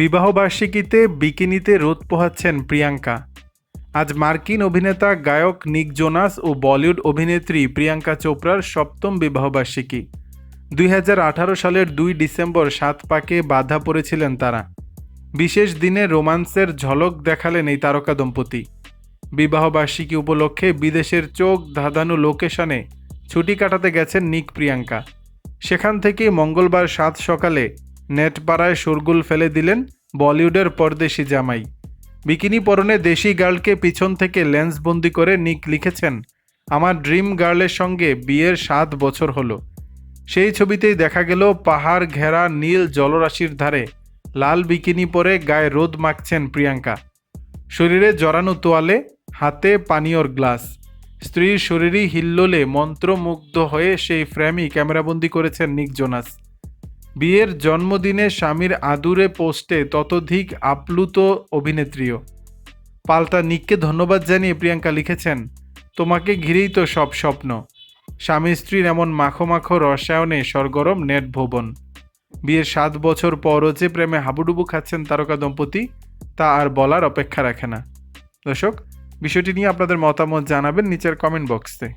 বিবাহবার্ষিকীতে বিকিনিতে রোদ পোহাচ্ছেন প্রিয়াঙ্কা। আজ মার্কিন অভিনেতা, গায়ক নিক জোনাস ও বলিউড অভিনেত্রী প্রিয়াঙ্কা চোপড়ার সপ্তম বিবাহবার্ষিকী। দুই হাজার আঠারো সালের দুই ডিসেম্বর সাত পাকে বাধা পড়েছিলেন তারা। বিশেষ দিনে রোমান্সের ঝলক দেখালেন এই তারকা দম্পতি। বিবাহবার্ষিকী উপলক্ষে বিদেশের চোখ ধাঁধানো লোকেশনে ছুটি কাটাতে গেছেন নিক প্রিয়াঙ্কা। সেখান থেকেই মঙ্গলবার সাত সকালে নেটপাড়ায় শোরগোল ফেলে দিলেন বলিউডের পরদেশি জামাই। বিকিনি পরনে দেশি গার্লকে পিছন থেকে লেন্সবন্দি করে নিক লিখেছেন, আমার ড্রিম গার্লের সঙ্গে বিয়ের সাত বছর হলো। সেই ছবিতেই দেখা গেল পাহাড় ঘেরা নীল জলরাশির ধারে লাল বিকিনি পরে গায়ে রোদ মাখছেন প্রিয়াঙ্কা। শরীরে জড়ানো তোয়ালে, হাতে পানীয়র গ্লাস। স্ত্রীর শরীরই হিল্লোলে মন্ত্রমুগ্ধ হয়ে সেই ফ্রেমই ক্যামেরাবন্দি করেছেন নিক জোনাস। বিয়ের জন্মদিনে স্বামীর আদুরে পোস্টে ততোধিক আপ্লুত অভিনেত্রীও। পাল্টা নিককে ধন্যবাদ জানিয়ে প্রিয়াঙ্কা লিখেছেন, তোমাকে ঘিরেই তো সব স্বপ্ন। স্বামী স্ত্রীর এমন মাখো মাখো রসায়নে সরগরম নেট ভবন। বিয়ের সাত বছর পরও যে প্রেমে হাবুডুবু খাচ্ছেন তারকা দম্পতি, তা আর বলার অপেক্ষা রাখে না। দর্শক, বিষয়টি নিয়ে আপনাদের মতামত জানাবেন নিচের কমেন্ট বক্সে